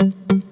Thank you.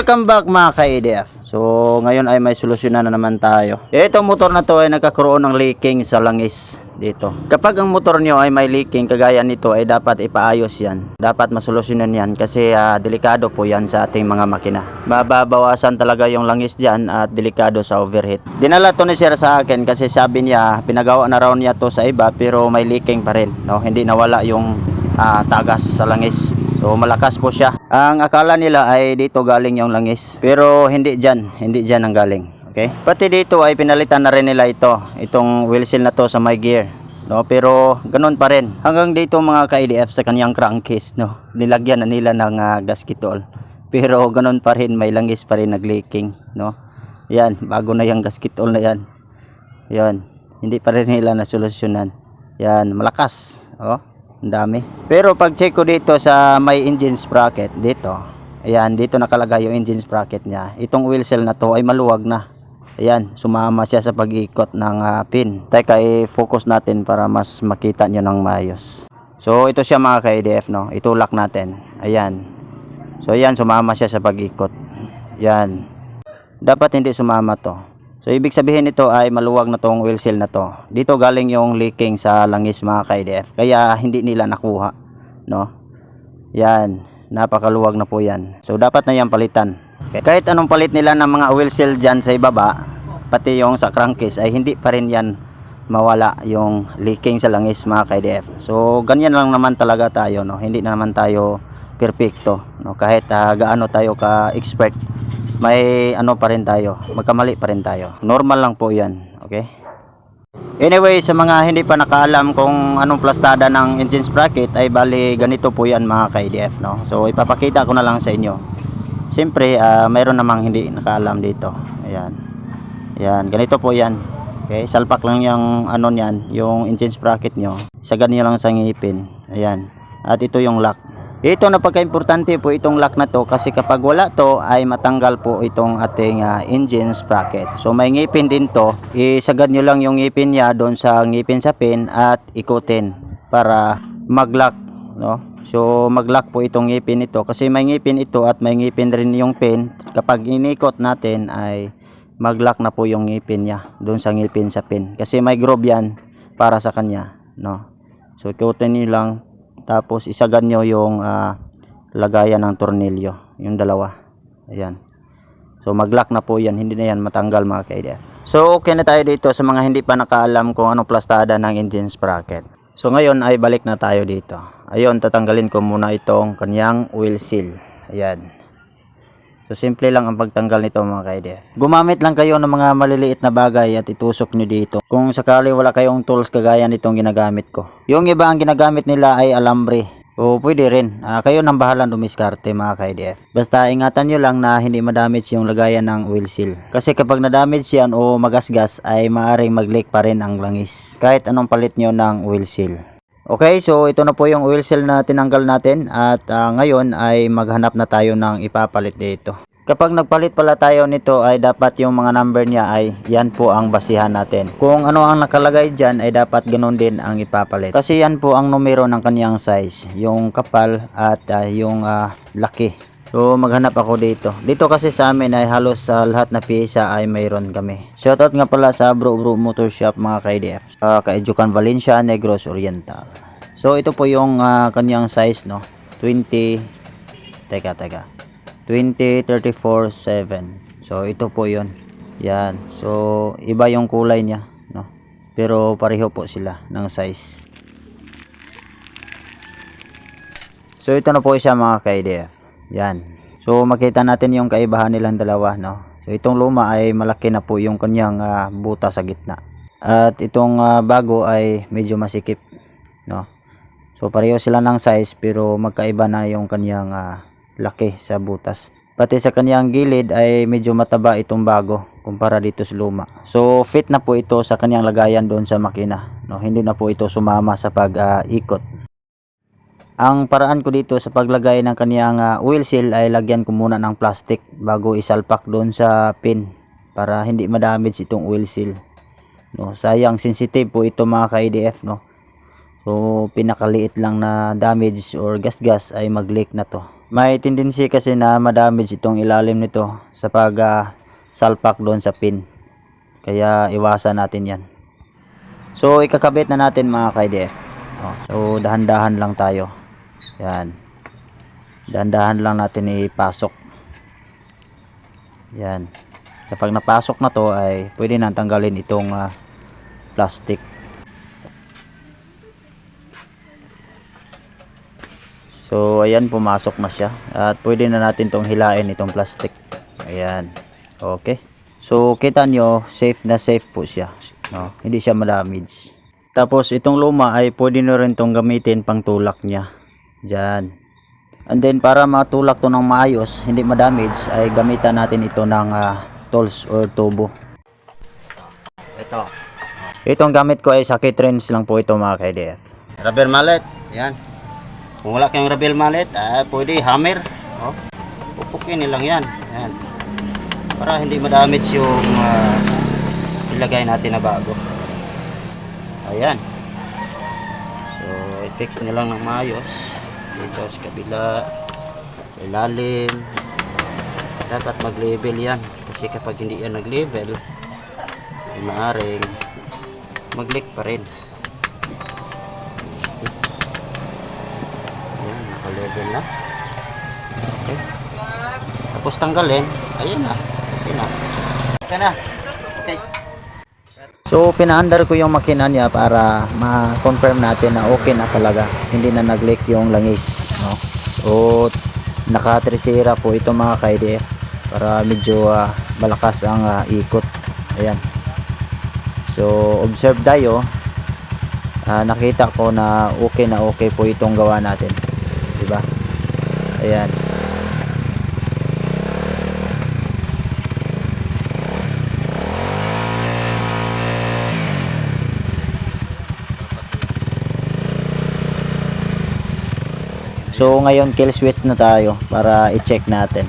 Welcome back mga ka-EDF. So ngayon ay may solusyonan na naman tayo. Itong motor na to ay nagkakaroon ng leaking sa langis dito. Kapag ang motor nyo ay may leaking kagaya nito ay dapat ipaayos yan. Dapat masolusyonan yan kasi ah, delikado po yan sa ating mga makina. Mababawasan talaga yung langis dyan at delikado sa overheat. Dinala to ni sir sa akin kasi sabi niya pinagawa na raw niya to sa iba pero may leaking pa rin. No? Hindi nawala yung ah, tagas sa langis. So malakas po siya. Ang akala nila ay dito galing yung langis. Pero hindi dyan. Hindi dyan ang galing. Okay? Pati dito ay pinalitan na rin nila ito. Itong wheel seal na to sa my gear. No, pero ganun pa rin. Hanggang dito mga ka-EDF sa kanyang crankcase, no. Nilagyan na nila ng ah, gasket oil. Pero ganun pa rin, may langis pa rin nag-leaking, no. Yan, bago na yung gasket oil na yan. Yan, hindi pa rin nila nasolusyonan. Yan, malakas. Oh, ang dami. Pero pag check ko dito sa may engine sprocket dito. Ayan, dito nakalagay yung engine sprocket niya. Itong wheel cell na to ay maluwag na. Ayan, sumama siya sa pag-ikot ng ah, pin. Teka, i-focus natin para mas makita nyo ng maayos. So, ito siya mga ka-EDF, no? Itulak natin. Ayan. So, ayan, sumama siya sa pag-ikot. Yan. Dapat hindi sumama to. So ibig sabihin nito ay maluwag na tong wheel seal na to. Dito galing yung leaking sa langis mga ka-IDF. Kaya hindi nila nakuha, no? Yan, napakaluwag na po yan. So dapat na yan palitan. Okay. Kahit anong palit nila ng mga wheel seal dyan sa ibaba, pati yung sa crankcase ay hindi pa rin yan mawala yung leaking sa langis mga ka-IDF. So ganyan lang naman talaga tayo, no? Hindi na naman tayo perfecto, no? Kahit ah, gaano tayo ka-expert may ano pa rin tayo, magkamali pa rin tayo. Normal lang po yan, okay? Anyway, sa mga hindi pa nakaalam kung anong plastada ng engine sprocket ay bali ganito po yan mga ka-IDF, no? So ipapakita ko na lang sa inyo. Siyempre, ah, mayroon namang hindi nakaalam dito. Ayan. Ayan, ganito po yan. Okay, salpak lang yung ano niyan, yung engine sprocket nyo. Isa ganyan lang sa ngipin. Ayan. At ito yung lock. Ito napaka-importante po itong lock na to kasi kapag wala to ay matanggal po itong ating ah, engine sprocket. So may ngipin din to. Isagad nyo lang yung ngipin niya doon sa ngipin sa pin at ikutin para mag-lock, no? So mag-lock po itong ngipin ito kasi may ngipin ito at may ngipin rin yung pin. Kapag inikot natin ay mag-lock na po yung ngipin niya doon sa ngipin sa pin kasi may groove yan para sa kanya, no? So ikutin niyo lang tapos isagad nyo yung ah, lagayan ng tornilyo, yung dalawa. Ayan. So mag-lock na po yan, hindi na yan matanggal mga ka-IDF. So okay na tayo dito sa mga hindi pa nakaalam kung anong plastada ng engine sprocket. So ngayon ay balik na tayo dito. Ayun, tatanggalin ko muna itong kanyang wheel seal. Ayan. So simple lang ang pagtanggal nito mga ka-IDF. Gumamit lang kayo ng mga maliliit na bagay at itusok nyo dito. Kung sakali wala kayong tools kagaya nitong ginagamit ko. Yung iba ang ginagamit nila ay alambre. O pwede rin. Ah, kayo nang bahalang dumiskarte mga ka-IDF. Basta ingatan nyo lang na hindi madamage yung lagayan ng wheel seal. Kasi kapag nadamage yan o magasgas ay maaring mag-leak pa rin ang langis. Kahit anong palit nyo ng wheel seal. Okay, so ito na po yung oil seal na tinanggal natin at ah, ngayon ay maghanap na tayo ng ipapalit dito. Kapag nagpalit pala tayo nito ay dapat yung mga number niya ay yan po ang basihan natin. Kung ano ang nakalagay dyan ay dapat ganun din ang ipapalit. Kasi yan po ang numero ng kanyang size, yung kapal at ah, yung ah, laki. So maghanap ako dito. Dito kasi sa amin ay halos sa lahat na piyesa ay mayroon kami. Shoutout nga pala sa Bro Bro Motor Shop mga ka-IDF. Uh, Kaedukan Valencia, Negros Oriental. So ito po yung ah, kanyang size no. 20 Teka teka. 20 34 7. So ito po 'yon. Yan. So iba yung kulay niya no. Pero pareho po sila ng size. So ito na po siya mga ka-IDF. Yan. So makita natin yung kaibahan nilang dalawa no. So itong luma ay malaki na po yung kanyang ah, buta sa gitna. At itong ah, bago ay medyo masikip no. So pareho sila ng size pero magkaiba na yung kanyang ah, laki sa butas. Pati sa kanyang gilid ay medyo mataba itong bago kumpara dito sa luma. So fit na po ito sa kanyang lagayan doon sa makina. No, hindi na po ito sumama sa pag-ikot. Ang paraan ko dito sa paglagay ng kaniyang ah, oil seal ay lagyan ko muna ng plastic bago isalpak doon sa pin para hindi ma-damage itong oil seal. No, sayang sensitive po ito mga ka-IDF no. So pinakaliit lang na damage or gas-gas ay mag-leak na to. May tendency kasi na ma-damage itong ilalim nito sa pag ah, salpak doon sa pin. Kaya iwasan natin 'yan. So ikakabit na natin mga ka-IDF. Oh, so dahan-dahan lang tayo. Yan. Dahan-dahan lang natin ipasok. Yan. Kapag napasok na to ay pwede na tanggalin itong ah, plastic. So ayan pumasok na siya at pwede na natin tong hilain itong plastic. Ayan. Okay. So kita nyo safe na safe po siya. No? Hindi siya ma-damage. Tapos itong luma ay pwede na rin tong gamitin pang tulak niya. Diyan. And then para matulak to ng maayos, hindi ma-damage ay gamitan natin ito ng ah, tools or tubo. Ito. Itong gamit ko ay sakit rings lang po ito mga ka-IDF. Rubber mallet. Yan. Kung wala kayong rubber mallet, ah, pwede hammer. Oh. Pupukin nilang yan. Yan. Para hindi ma-damage yung ah, ilagay natin na bago. Ayan. So, i-fix nilang ng maayos. Dito sa kabila. Ilalim. Dapat mag-level yan. Kasi kapag hindi yan nag-level, ay maaring mag-leak pa rin. Ayan, naka-level na. Okay. Tapos tanggalin. Ayan na. Okay na. Okay na. So, pinaandar ko yung makina niya para ma-confirm natin na okay na talaga. Hindi na nag-leak yung langis. No? So, naka-trisera po ito mga ka-IDF para medyo ah, malakas ang ah, ikot. Ayan. So, observe tayo. Ah, nakita ko na okay na okay po itong gawa natin. Diba? Ayan. So ngayon kill switch na tayo para i-check natin.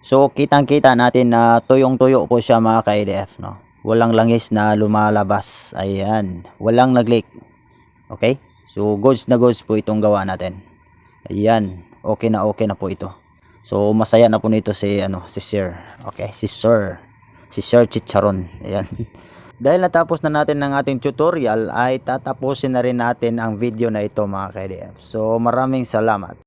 So kitang kita natin na tuyong tuyo po siya mga ka-IDF no. Walang langis na lumalabas. Ayan, walang nag-leak. Okay? So goods na goods po itong gawa natin. Ayan, okay na okay na po ito. So masaya na po nito si ano si Sir. Okay, si Sir. Si Sir Chicharon. Ayan. Dahil natapos na natin ng ating tutorial ay tatapusin na rin natin ang video na ito mga ka-IDF. So maraming salamat.